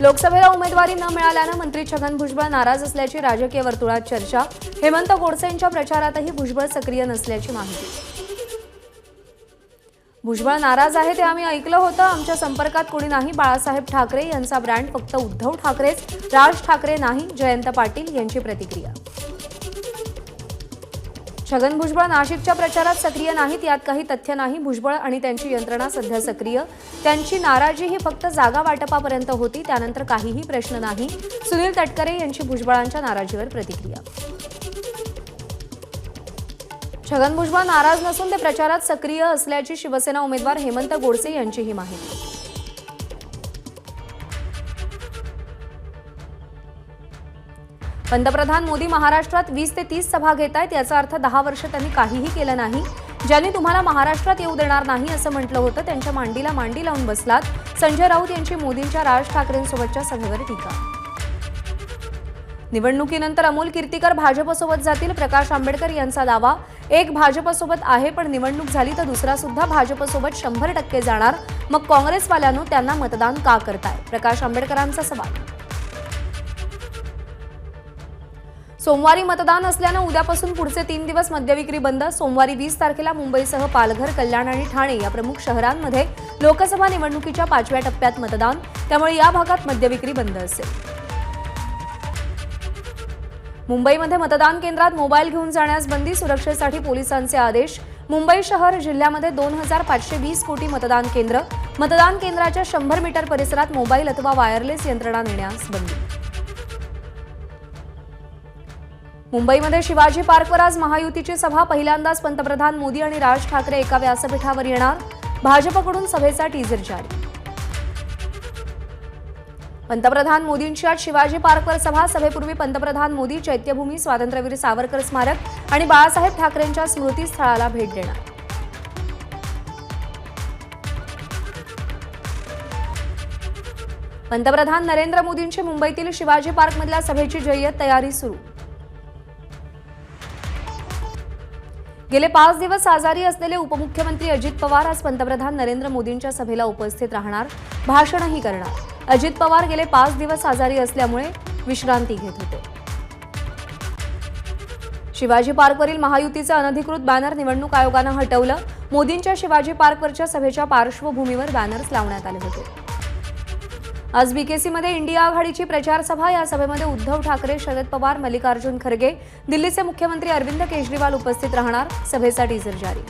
लोकसभेला उमेदवारी न मिळाल्यानं मंत्री छगन भुजबळ नाराज असल्याची राजकीय वर्तुळात चर्चा. हेमंत गोडसेंच्या प्रचारातही भुजबळ सक्रिय नसल्याची माहिती. भुजबळ नाराज आहे ते आम्ही ऐकलं होतं. आमच्या संपर्कात कोणी नाही. बाळासाहेब ठाकरे यांचा ब्रँड फक्त उद्धव ठाकरेच. राज ठाकरे नाही. जयंत पाटील यांची प्रतिक्रिया. छगन भुजबळ नाशिकच्या प्रचारात सक्रिय नाहीत यात काही तथ्य नाही. भुजबळ आणि त्यांची यंत्रणा सध्या सक्रिय. त्यांची नाराजी ही फक्त जागा वाटपापर्यंत होती त्यानंतर काहीही प्रश्न नाही. सुनील तटकरे यांची भुजबळांच्या नाराजीवर प्रतिक्रिया. छगन भुजबळ नाराज नसून ते प्रचारात सक्रिय असल्याची शिवसेना उमेदवार हेमंत गोडसे यांचीही माहिती. पंतप्रधान मोदी महाराष्ट्रात वीस ते तीस सभा घेत आहेत. याचा अर्थ दहा वर्ष त्यांनी काहीही केलं नाही. ज्यांनी तुम्हाला महाराष्ट्रात येऊ देणार नाही असं म्हटलं होतं त्यांच्या मांडीला मांडी लावून बसलात. संजय राऊत यांची मोदींच्या राज ठाकरेंसोबतच्या सभेवर टीका. निवडणुकीनंतर अमोल कीर्तीकर भाजपसोबत जातील. प्रकाश आंबेडकर यांचा दावा एक भाजपसोबत आहे पण निवडणूक झाली तर दुसरा सुद्धा भाजपसोबत शंभर टक्के जाणार. मग काँग्रेसवाल्यानं त्यांना मतदान का करताय? प्रकाश आंबेडकरांचा सवाल. सोमवारी मतदान असल्यानं उद्यापासून पुढचे तीन दिवस मद्यविक्री बंद. सोमवारी वीस तारखेला मुंबईसह पालघर कल्याण आणि ठाणे या प्रमुख शहरांमध्ये लोकसभा निवडणुकीच्या पाचव्या टप्प्यात मतदान. त्यामुळे या भागात मद्यविक्री बंद असेल. मुंबईमध्ये मतदान केंद्रात मोबाईल घेऊन जाण्यास बंदी सुरक्षेसाठी पोलिसांचे आदेश. मुंबई शहर जिल्ह्यामध्ये दोन हजार पाचशे वीस कोटी मतदान केंद्र. मतदान केंद्राच्या शंभर मीटर परिसरात मोबाईल अथवा वायरलेस यंत्रणा नेण्यास बंदी. मुंबईमध्ये शिवाजी पार्कवर आज महायुतीची सभा. पहिल्यांदाच पंतप्रधान मोदी आणि राज ठाकरे एका व्यासपीठावर येणार. भाजपकडून सभेचा टीझर जारी. पंतप्रधान मोदींची आज शिवाजी पार्कवर सभा. सभेपूर्वी पंतप्रधान मोदी चैत्यभूमी स्वातंत्र्यवीर सावरकर स्मारक आणि बाळासाहेब ठाकरेंच्या स्मृतीस्थळाला भेट देणार. पंतप्रधान नरेंद्र मोदींची मुंबईतील शिवाजी पार्कमधल्या सभेची जय्यत तयारी सुरू. गेले पाच दिवस आजारी असलेले उपमुख्यमंत्री अजित पवार आज पंतप्रधान नरेंद्र मोदींच्या सभेला उपस्थित राहणार भाषणही करणार. अजित पवार गेले पाच दिवस आजारी असल्यामुळे विश्रांती घेत होते. शिवाजी पार्कवरील महायुतीचं अनधिकृत बॅनर निवडणूक आयोगानं हटवलं. मोदींच्या शिवाजी पार्कवरच्या सभेच्या पार्श्वभूमीवर बॅनर्स लावण्यात आले होते. आज बीकेसीमध्ये इंडिया आघाडीची प्रचार सभा या सभेमध्ये उद्धव ठाकरे शरद पवार मल्लिकार्जुन खरगे दिल्लीचे मुख्यमंत्री अरविंद केजरीवाल उपस्थित राहणार. सभेचा टीझर जारी.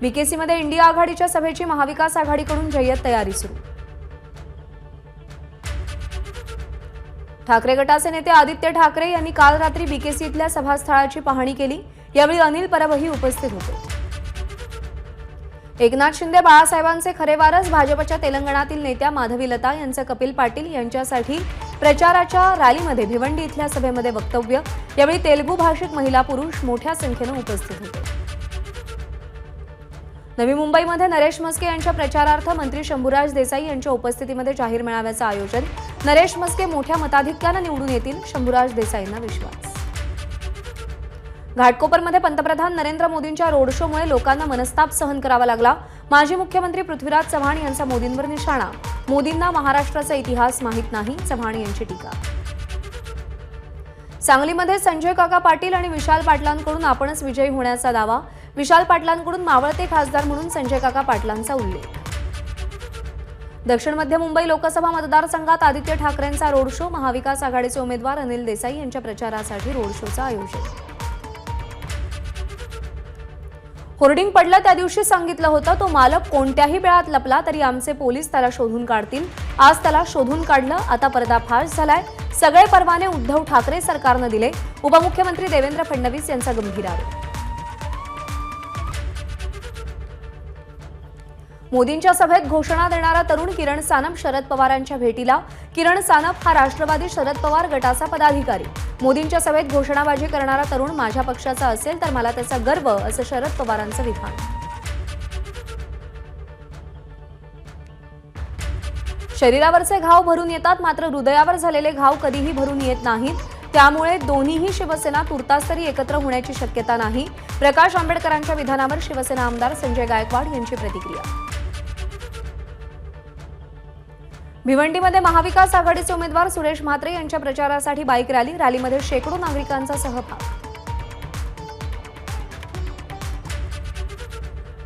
बीकेसीमध्ये इंडिया आघाडीच्या सभेची महाविकास आघाडीकडून जय्यत तयारी सुरू. ठाकरे गटाचे नेते आदित्य ठाकरे यांनी काल रात्री बीकेसी इथल्या सभास्थळाची पाहणी केली. यावेळी अनिल परबही उपस्थित होते. एकनाथ शिंदे बाळासाहेबांचे खरे वारस भाजपच्या तेलंगणातील नेत्या माधवी लता यांचं कपिल पाटील यांच्यासाठी प्रचाराच्या रॅलीमध्ये भिवंडी इथल्या सभेमध्ये वक्तव्य. यावेळी तेलुगू भाषिक महिला पुरुष मोठ्या संख्येनं उपस्थित होते. नवी मुंबईमध्ये नरेश मस्के यांच्या प्रचारार्थ मंत्री शंभूराज देसाई यांच्या उपस्थितीमध्ये जाहीर मेळाव्याचं आयोजन. नरेश मस्के मोठ्या मताधिक्यानं निवडून येतील शंभूराज देसाईंना विश्वास. घाटकोपरमध्ये पंतप्रधान नरेंद्र मोदींच्या रोड शोमुळे लोकांना मनस्ताप सहन करावा लागला. माजी मुख्यमंत्री पृथ्वीराज चव्हाण यांचा मोदींवर निशाणा. मोदींना महाराष्ट्राचा इतिहास माहीत नाही चव्हाण यांची टीका. सांगलीमध्ये संजय काका पाटील आणि विशाल पाटलांकडून आपणच विजयी होण्याचा दावा. विशाल पाटलांकडून मावळते खासदार म्हणून संजय काका पाटलांचा उल्लेख. दक्षिण मध्य मुंबई लोकसभा मतदारसंघात आदित्य ठाकरेंचा रोड शो महाविकास आघाडीचे उमेदवार अनिल देसाई यांच्या प्रचारासाठी रोड शोचं आयोजन. होर्डिंग पडलं त्या दिवशी सांगितलं होतं तो मालक कोणत्याही वेळात लपला तरी आमचे पोलीस त्याला शोधून काढतील. आज त्याला शोधून काढलं आता पर्दाफाश झालाय. सगळे परवाने उद्धव ठाकरे सरकारनं दिले. उपमुख्यमंत्री देवेंद्र फडणवीस यांचा गंभीर आरोप. मोदींच्या सभेत घोषणा देणारा तरुण किरण सानप शरद पवारांच्या भेटीला. किरण सानप हा राष्ट्रवादी शरद पवार गटाचा पदाधिकारी. मोदींच्या सभेत घोषणाबाजी करणारा तरुण माझ्या पक्षाचा असेल तर मला त्याचा गर्व असं शरद पवारांचं विधान. शरीरावरचे घाव भरून येतात मात्र हृदयावर झालेले घाव कधीही भरून येत नाहीत. त्यामुळे दोन्हीही शिवसेना तुर्तास तरी एकत्र होण्याची शक्यता नाही. प्रकाश आंबेडकरांच्या विधानावर शिवसेना आमदार संजय गायकवाड यांची प्रतिक्रिया. भिवंडीमध्ये महाविकास आघाडीचे उमेदवार सुरेश म्हात्रे यांच्या प्रचारासाठी बाईक रॅली. रॅलीमध्ये शेकडो नागरिकांचा सहभाग.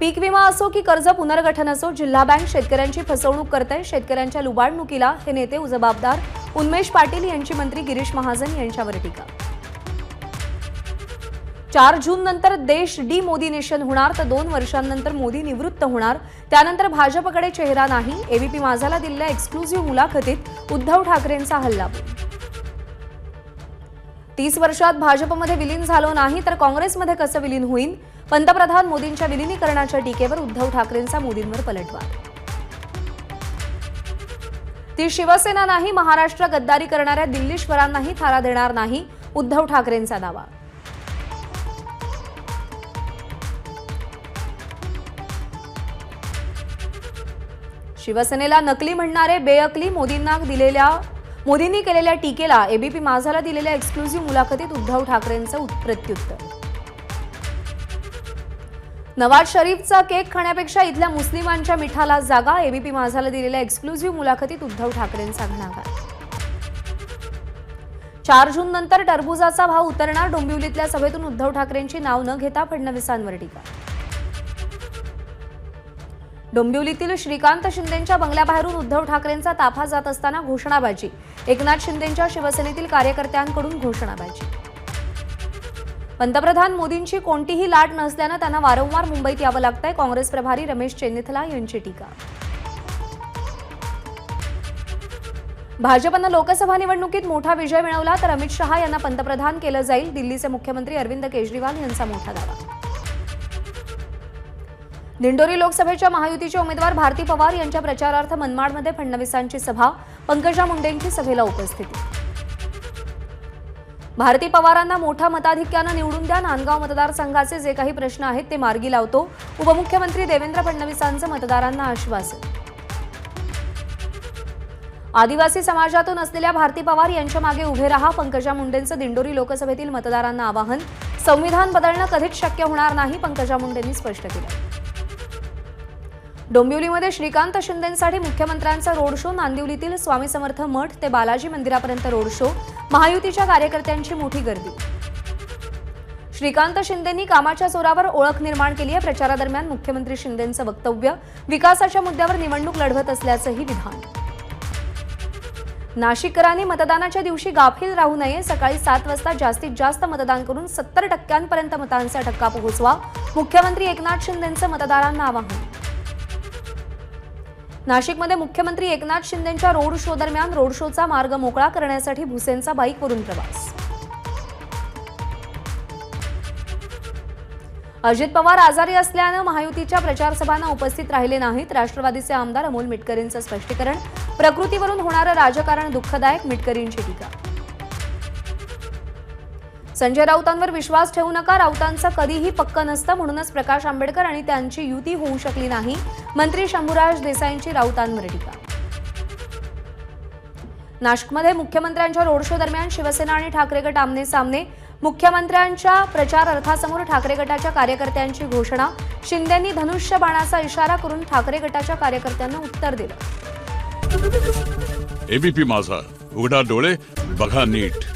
पीक विमा असो की कर्ज पुनर्गठन असो जिल्हा बँक शेतकऱ्यांची फसवणूक करते शेतकऱ्यांच्या लुबाडणुकीला हे नेते जबाबदार उन्मेष पाटील यांची मंत्री गिरीश महाजन यांच्यावर टीका. चार जून नंतर देश डी मोदी नेशन होणार तर दोन वर्षांनंतर मोदी निवृत्त होणार. त्यानंतर भाजपकडे चेहरा नाही. एबीपी माझाला दिलेल्या एक्सक्लुझिव्ह मुलाखतीत उद्धव ठाकरेंचा हल्ला. तीस वर्षात भाजपमध्ये विलीन झालो नाही तर काँग्रेसमध्ये कसं विलीन होईल पंतप्रधान मोदींच्या विलिनीकरणाच्या टीकेवर उद्धव ठाकरेंचा मोदींवर पलटवार. ती शिवसेना नाही महाराष्ट्र गद्दारी करणाऱ्या दिल्लीश्वरांनाही थारा देणार नाही उद्धव ठाकरेंचा दावा. शिवसेनेला नकली म्हणणारे बेअकली मोदींना दिलेल्या मोदींनी केलेल्या टीकेला एबीपी माझाला दिलेल्या एक्सक्लुझिव्ह मुलाखतीत उद्धव ठाकरेंचं प्रत्युत्तर. नवाज शरीफचा केक खाण्यापेक्षा इथल्या मुस्लिमांच्या मिठाला जागा एबीपी माझाला दिलेल्या एक्सक्लुझिव्ह मुलाखतीत उद्धव ठाकरेंचा घणाघात. चार जून नंतर टरबुजाचा भाव उतरणार डोंबिवलीतल्या सभेतून उद्धव ठाकरेंची नाव न घेता फडणवीसांवर टीका. डोंबिवलीतील श्रीकांत शिंदेंच्या बंगल्याबाहेरून उद्धव ठाकरेंचा ताफा जात असताना घोषणाबाजी. एकनाथ शिंदेंच्या शिवसेनेतील कार्यकर्त्यांकडून घोषणाबाजी. पंतप्रधान मोदींची कोणतीही लाट नसल्यानं त्यांना वारंवार मुंबईत यावं लागतंय. काँग्रेस प्रभारी रमेश चेन्निथला यांची टीका. भाजपनं लोकसभा निवडणुकीत मोठा विजय मिळवला तर अमित शहा यांना पंतप्रधान केलं जाईल. दिल्लीचे मुख्यमंत्री अरविंद केजरीवाल यांचा मोठा दावा. दिंडोरी लोकसभेच्या महायुतीचे उमेदवार भारती पवार यांच्या प्रचारार्थ मनमाडमध्ये फडणवीसांची सभा पंकजा मुंडेंची सभेला उपस्थिती. भारती पवारांना मोठ्या मताधिक्यानं निवडून द्या नांदगाव मतदारसंघाचे जे काही प्रश्न आहेत ते मार्गी लावतो. उपमुख्यमंत्री देवेंद्र फडणवीसांचं मतदारांना आश्वासन. आदिवासी समाजातून असलेल्या भारती पवार यांच्या मागे उभे रहा पंकजा मुंडेंचं दिंडोरी लोकसभेतील मतदारांना आवाहन. संविधान बदलणं कधीच शक्य होणार नाही पंकजा मुंडेंनी स्पष्ट केलं. डोंबिवलीमध्ये श्रीकांत शिंदेंसाठी मुख्यमंत्र्यांचा रोड शो नांदिवलीतील स्वामी समर्थ मठ ते बालाजी मंदिरापर्यंत रोड शो महायुतीच्या कार्यकर्त्यांची मोठी गर्दी. श्रीकांत शिंदेंनी कामाच्या जोरावर ओळख निर्माण केली आहे. प्रचारादरम्यान मुख्यमंत्री शिंदेंचं वक्तव्य विकासाच्या मुद्द्यावर निवडणूक लढवत असल्याचंही विधान नाशिककरांनी मतदानाच्या दिवशी गाफील राहू नये. सकाळी सात वाजता जास्तीत जास्त मतदान करून सत्तर टक्क्यांपर्यंत मतांचा टक्का पोहोचवा. मुख्यमंत्री एकनाथ शिंदेंचं मतदारांना आवाहन. नाशिकमध्ये मुख्यमंत्री एकनाथ शिंदेंच्या रोड शो दरम्यान रोड शोचा मार्ग मोकळा करण्यासाठी भुसेंचा बाईकवरून प्रवास. अजित पवार आजारी असल्यानं महायुतीच्या प्रचारसभांना उपस्थित राहिले नाहीत. राष्ट्रवादीचे आमदार अमोल मिटकरींचं स्पष्टीकरण. प्रकृतीवरून होणारं राजकारण दुःखदायक मिटकरींची टीका. संजय राऊतांवर विश्वास ठेवू नका. राऊतांचं कधीही पक्क नसतं म्हणूनच प्रकाश आंबेडकर आणि त्यांची युती होऊ शकली नाही. मंत्री शंभूराज देसाईंची राऊतांवर टीका. नाशिकमध्ये मुख्यमंत्र्यांच्या रोड शो दरम्यान शिवसेना आणि ठाकरे गट आमने सामने. मुख्यमंत्र्यांच्या प्रचार अर्थासमोर ठाकरे गटाच्या कार्यकर्त्यांची घोषणा. शिंदेंनी धनुष्य बाणाचा इशारा करून ठाकरे गटाच्या कार्यकर्त्यांना उत्तर दिलं. एबीपी माझा. उघडा डोळे बघा नीट.